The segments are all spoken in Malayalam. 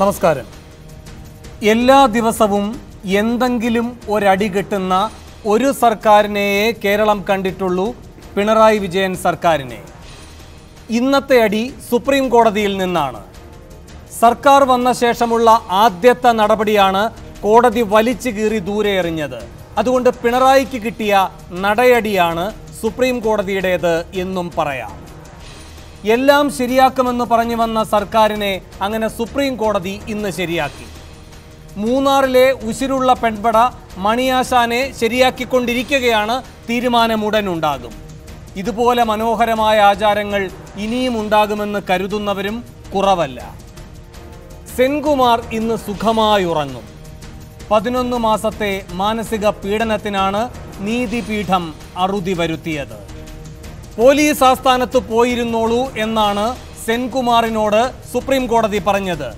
നമസ്കാരം. എല്ലാ ദിവസവും എന്തെങ്കിലും ഒരടി കിട്ടുന്ന ഒരു സർക്കാരിനെയേ കേരളം കണ്ടിട്ടുള്ളൂ പിണറായി വിജയൻ സർക്കാരിനെ. ഇന്നത്തെ അടി സുപ്രീം കോടതിയിൽ നിന്നാണ്. സർക്കാർ വന്ന ശേഷമുള്ള ആദ്യത്തെ നടപടിയാണ് കോടതി വലിച്ചു കീറി ദൂരെ എറിഞ്ഞത്. അതുകൊണ്ട് പിണറായിക്ക് കിട്ടിയ നടയടിയാണ് സുപ്രീം കോടതിയുടേത് എന്നും പറയാം. എല്ലാം ശരിയാക്കുമെന്ന് പറഞ്ഞു വന്ന സർക്കാരിനെ അങ്ങനെ സുപ്രീം കോടതി ഇന്ന് ശരിയാക്കി. മൂന്നാറിലെ ഉശിരുള്ള പെൺപട മണിയാശാനെ ശരിയാക്കിക്കൊണ്ടിരിക്കുകയാണ് തീരുമാനമുടനുണ്ടാകും. ഇതുപോലെ മനോഹരമായ ആചാരങ്ങൾ ഇനിയും ഉണ്ടാകുമെന്ന് കരുതുന്നവരും കുറവല്ല. സെൻകുമാർ ഇന്ന് സുഖമായി ഉറങ്ങും പതിനൊന്ന് മാസത്തെ മാനസിക പീഡനത്തിനാണ് നീതിപീഠം അറുതി വരുത്തിയത്. പോലീസ് ആസ്ഥാനത്ത് പോയിരുന്നോളൂ എന്നാണ് സെൻകുമാറിനോട് സുപ്രീം കോടതി പറഞ്ഞത്.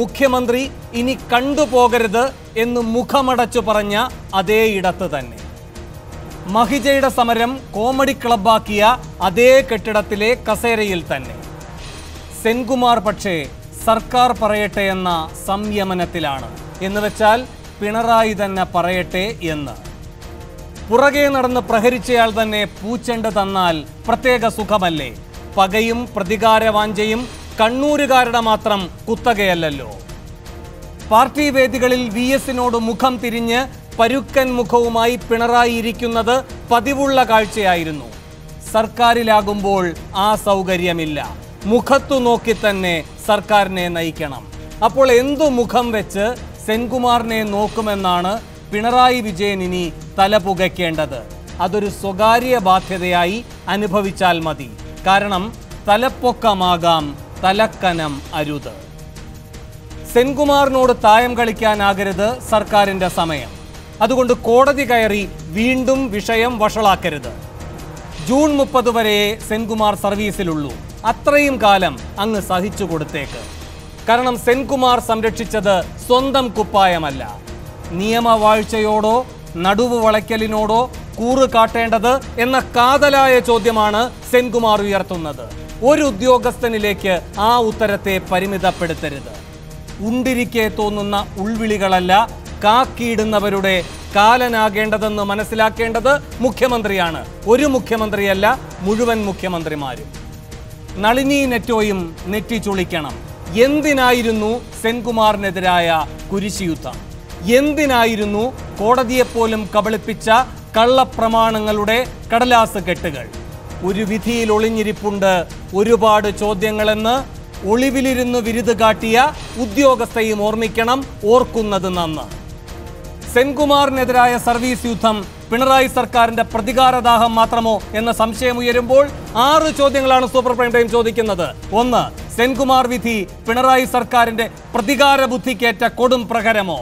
മുഖ്യമന്ത്രി ഇനി കണ്ടുപോകരുത് എന്ന് മുഖമടച്ചു പറഞ്ഞ അതേ ഇടത്ത് തന്നെ. മഹിജയുടെ സമരം കോമഡി ക്ലബ്ബാക്കിയ അതേ കെട്ടിടത്തിലെ കസേരയിൽ തന്നെ. സെൻകുമാർ പക്ഷേ സർക്കാർ പറയട്ടെ എന്ന സംയമനത്തിലാണ്. എന്ന് വെച്ചാൽ പിണറായി തന്നെ പറയട്ടെ എന്ന്. പുറകെ നടന്ന് പ്രഹരിച്ചയാൾ തന്നെ പൂച്ചെണ്ട് തന്നാൽ പ്രത്യേക സുഖമല്ലേ? പകയും പ്രതികാരവാഞ്ചയും കണ്ണൂരുകാരുടെ മാത്രം കുത്തകയല്ലല്ലോ. പാർട്ടി വേദികളിൽ വി എസിനോട് മുഖം തിരിഞ്ഞ് പരുക്കൻ മുഖവുമായി പിണറായി ഇരിക്കുന്നത് പതിവുള്ള കാഴ്ചയായിരുന്നു. സർക്കാരിലാകുമ്പോൾ ആ സൗകര്യമില്ല. മുഖത്തു നോക്കി തന്നെ സർക്കാരിനെ നയിക്കണം. അപ്പോൾ എന്തു മുഖം വെച്ച് സെൻകുമാറിനെ നോക്കുമെന്നാണ് പിണറായി വിജയൻ ഇനി തല പുകയ്ക്കേണ്ടത്. അതൊരു സ്വകാര്യ ബാധ്യതയായി അനുഭവിച്ചാൽ മതി. കാരണം തലപ്പൊക്കമാകാം തലക്കനം അരുത്. സെൻകുമാറിനോട് തായം കളിക്കാനാകരുത് സർക്കാരിന്റെ സമയം. അതുകൊണ്ട് കോടതി കയറി വീണ്ടും വിഷയം വഷളാക്കരുത്. ജൂൺ മുപ്പത് വരെയേ സെൻകുമാർ സർവീസിലുള്ളൂ. അത്രയും കാലം അങ്ങ് സഹിച്ചു കൊടുത്തേക്ക്. കാരണം സെൻകുമാർ സംരക്ഷിച്ചത് സ്വന്തം കുപ്പായമല്ല. നിയമവാഴ്ചയോടോ നടുവ് വളയ്ക്കലിനോടോ കൂറ് കാട്ടേണ്ടത് എന്ന കാതലായ ചോദ്യമാണ് സെൻകുമാർ ഉയർത്തുന്നത്. ഒരു ഉദ്യോഗസ്ഥനിലേക്ക് ആ ഉത്തരത്തെ പരിമിതപ്പെടുത്തരുത്. ഉണ്ടിരിക്കെ തോന്നുന്ന ഉൾവിളികളല്ല കാക്കിയിടുന്നവരുടെ കാലനാകേണ്ടതെന്ന് മനസ്സിലാക്കേണ്ടത് മുഖ്യമന്ത്രിയാണ്. ഒരു മുഖ്യമന്ത്രിയല്ല മുഴുവൻ മുഖ്യമന്ത്രിമാരും. നളിനി നെറ്റോയും നെറ്റി ചുളിക്കണം. എന്തിനായിരുന്നു സെൻകുമാറിനെതിരായ കുരിശിയുദ്ധം എന്തിനായിരുന്നു കോടതിയെപ്പോലും കബളിപ്പിച്ച കള്ളപ്രമാണങ്ങളുടെ കടലാസ് കെട്ടുകൾ? ഒരു വിധിയിൽ ഒളിഞ്ഞിരിപ്പുണ്ട് ഒരുപാട് ചോദ്യങ്ങളെന്ന് ഒളിവിലിരുന്ന് വിരുത് കാട്ടിയ ഉദ്യോഗസ്ഥയും ഓർമ്മിക്കണം ഓർക്കുന്നത് നന്ന്. സെൻകുമാറിനെതിരായ സർവീസ് യുദ്ധം പിണറായി സർക്കാരിന്റെ പ്രതികാരദാഹം മാത്രമോ എന്ന സംശയം ഉയരുമ്പോൾ ആറ് ചോദ്യങ്ങളാണ് സൂപ്പർ പ്രൈം ടൈം ചോദിക്കുന്നത്. ഒന്ന് സെൻകുമാർ വിധി പിണറായി സർക്കാരിന്റെ പ്രതികാര ബുദ്ധിക്കേറ്റ കൊടും പ്രഹരമോ?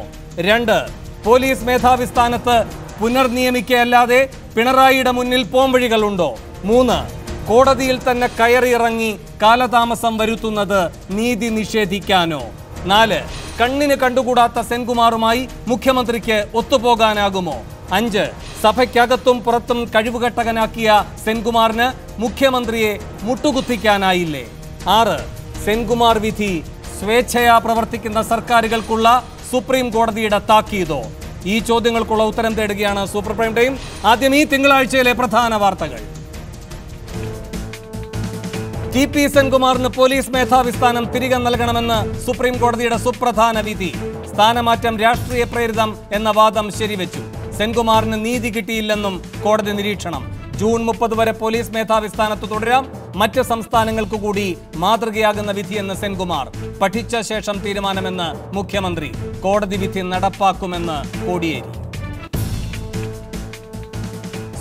രണ്ട് പോലീസ് മേധാവി സ്ഥാനത്ത് പുനർനിയമിക്കയല്ലാതെ പിണറായിയുടെ മുന്നിൽ പോംവഴികളുണ്ടോ? മൂന്ന് കോടതിയിൽ തന്നെ കയറിയിറങ്ങി കാലതാമസം വരുത്തുന്നത് നീതി നിഷേധിക്കാനോ? നാല് കണ്ണിന് കണ്ടുകൂടാത്ത സെൻകുമാറുമായി മുഖ്യമന്ത്രിക്ക് ഒത്തുപോകാനാകുമോ? അഞ്ച് സഭയ്ക്കകത്തും പുറത്തും കഴിവുകെട്ടകനാക്കിയ സെൻകുമാറിന് മുഖ്യമന്ത്രിയെ മുട്ടുകുത്തിക്കാനായില്ലേ? ആറ് സെൻകുമാർ വിധി സ്വേച്ഛയാ പ്രവർത്തിക്കുന്ന സർക്കാരുകൾക്കുള്ള സുപ്രീം കോടതിയുടെ താക്കീതോ? ഈ ചോദ്യങ്ങൾക്കുള്ള ഉത്തരം തേടുകയാണ് സൂപ്പർ പ്രൈം ടൈം. ആദ്യം ഈ തിങ്കളാഴ്ചയിലെ പ്രധാന വാർത്തകൾ. ടി പി സെൻകുമാറിന് പോലീസ് മേധാവി സ്ഥാനം തിരികെ നൽകണമെന്ന് സുപ്രീം കോടതിയുടെ സുപ്രധാന വിധി. സ്ഥാനമാറ്റം രാഷ്ട്രീയ പ്രേരിതം എന്ന വാദം ശരിവെച്ചു. സെൻകുമാറിന് നീതി കിട്ടിയില്ലെന്നും കോടതി നിരീക്ഷണം. ജൂൺ മുപ്പത് വരെ പോലീസ് മേധാവി സ്ഥാനത്ത് തുടരാം. മറ്റ് സംസ്ഥാനങ്ങൾക്ക് കൂടി മാതൃകയാകുന്ന വിധിയെന്ന് സെൻകുമാർ. പഠിച്ച ശേഷം തീരുമാനമെന്ന് മുഖ്യമന്ത്രി. കോടതി വിധി നടപ്പാക്കുമെന്ന് കോടിയേരി.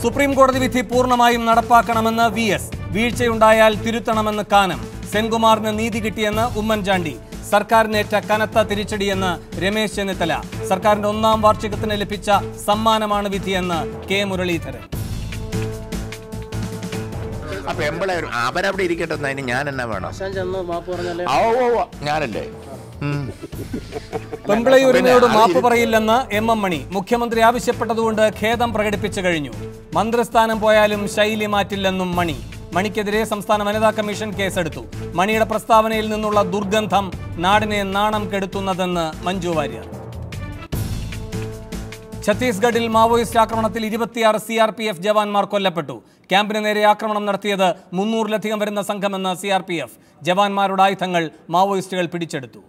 സുപ്രീം കോടതി വിധി പൂർണമായും നടപ്പാക്കണമെന്ന് വി എസ്. വീഴ്ചയുണ്ടായാൽ തിരുത്തണമെന്ന് കാനം. സെൻകുമാറിന് നീതി കിട്ടിയെന്ന് ഉമ്മൻചാണ്ടി. സർക്കാരിനേറ്റ കനത്ത തിരിച്ചടിയെന്ന് രമേശ് ചെന്നിത്തല. സർക്കാരിന്റെ ഒന്നാം വാർഷികത്തിന് ലഭിച്ച സമ്മാനമാണ് വിധിയെന്ന് കെ മുരളീധരൻ. ആ പെമ്പിളെ അവരവിടെ ഇരിക്കട്ടെ അതിന് ഞാൻ എന്നാ വേണം? ഓ, ഓ, ഞാനല്ലേ? പെമ്പിളയൂരിനോട് മാപ്പ് പറയില്ലെന്ന് എം എം മണി മുഖ്യമന്ത്രി ആവശ്യപ്പെട്ടതുകൊണ്ട് ഖേദം പ്രകടിപ്പിച്ചു കഴിഞ്ഞു. മന്ത്രിസ്ഥാനം പോയാലും ശൈലി മാറ്റില്ലെന്നും മണി. മണിക്കെതിരെ സംസ്ഥാന വനിതാ കമ്മീഷൻ കേസെടുത്തു. മണിയുടെ പ്രസ്താവനയിൽ നിന്നുള്ള ദുർഗന്ധം നാടിനെ നാണം കെടുത്തുന്നതെന്ന് മഞ്ജു വാര്യർ. ഛത്തീസ്ഗഡിൽ മാവോയിസ്റ്റ് ആക്രമണത്തിൽ ഇരുപത്തിയാറ് സി ആർ പി എഫ് ജവാന്മാർ കൊല്ലപ്പെട്ടു. ക്യാമ്പിന് നേരെ ആക്രമണം നടത്തിയത് മുന്നൂറിലധികം വരുന്ന സംഘമെന്ന് സി ആർ പി എഫ് ജവാന്മാരുടെ ആയുധങ്ങൾ മാവോയിസ്റ്റുകൾ പിടിച്ചെടുത്തു.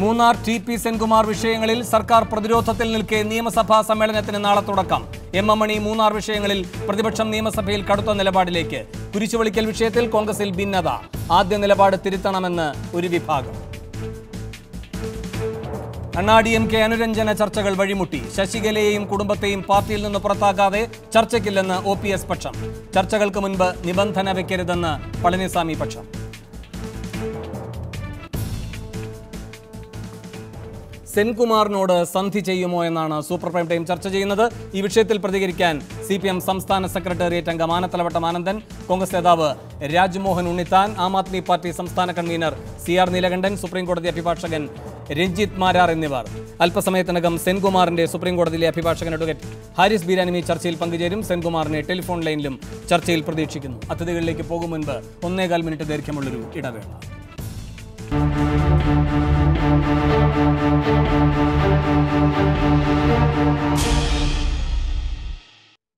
മൂന്നാർ ടി പി സെൻകുമാർ വിഷയങ്ങളിൽ സർക്കാർ പ്രതിരോധത്തിൽ നിൽക്കെ നിയമസഭാ സമ്മേളനത്തിന് നാളെ തുടക്കം. എം എം മണി മൂന്നാർ വിഷയങ്ങളിൽ പ്രതിപക്ഷം നിയമസഭയിൽ കടുത്ത നിലപാടിലേക്ക്. കുരിശുവളിക്കൽ വിഷയത്തിൽ കോൺഗ്രസിൽ ഭിന്നത. ആദ്യ നിലപാട് തിരുത്തണമെന്ന് ഒരു വിഭാഗം. അണ്ണാ ഡി എം കെ അനുരഞ്ജന ചർച്ചകൾ വഴിമുട്ടി. ശശികലയെയും കുടുംബത്തെയും പാർട്ടിയിൽ നിന്ന് പുറത്താക്കാതെ ചർച്ചയ്ക്കില്ലെന്ന് ഒ പി എസ് പക്ഷം. ചർച്ചകൾക്ക് മുൻപ് നിബന്ധന വെക്കരുതെന്ന് പളനിസ്വാമി പക്ഷം. സെൻകുമാറിനോട് സന്ധി ചെയ്യുമോ എന്നാണ് സൂപ്പർ പ്രൈം ടൈം ചർച്ച ചെയ്യുന്നത്. ഈ വിഷയത്തിൽ പ്രതികരിക്കാൻ സി പി എം സംസ്ഥാന സെക്രട്ടേറിയറ്റ് അംഗം ആനത്തലവട്ടം ആനന്ദൻ കോൺഗ്രസ് നേതാവ് രാജ്മോഹൻ ഉണ്ണിത്താൻ ആം ആദ്മി പാർട്ടി സംസ്ഥാന കൺവീനർ സി ആർ നീലകണ്ഠൻ സുപ്രീംകോടതി അഭിഭാഷകൻ രഞ്ജിത്ത് മാരാർ എന്നിവർ. അല്പസമയത്തിനകം സെൻകുമാറിന്റെ സുപ്രീംകോടതിയിലെ അഭിഭാഷകൻ അഡ്വക്കേറ്റ് ഹാരിസ് ബീരാനിമി ചർച്ചയിൽ പങ്കുചേരും. സെൻകുമാറിനെ ടെലിഫോൺ ലൈനിലും ചർച്ചയിൽ പ്രതീക്ഷിക്കുന്നു. അതിഥികളിലേക്ക് പോകും മുൻപ് ഒന്നേകാൽ മിനിറ്റ് ദൈർഘ്യമുള്ളൊരു ഇടവേള.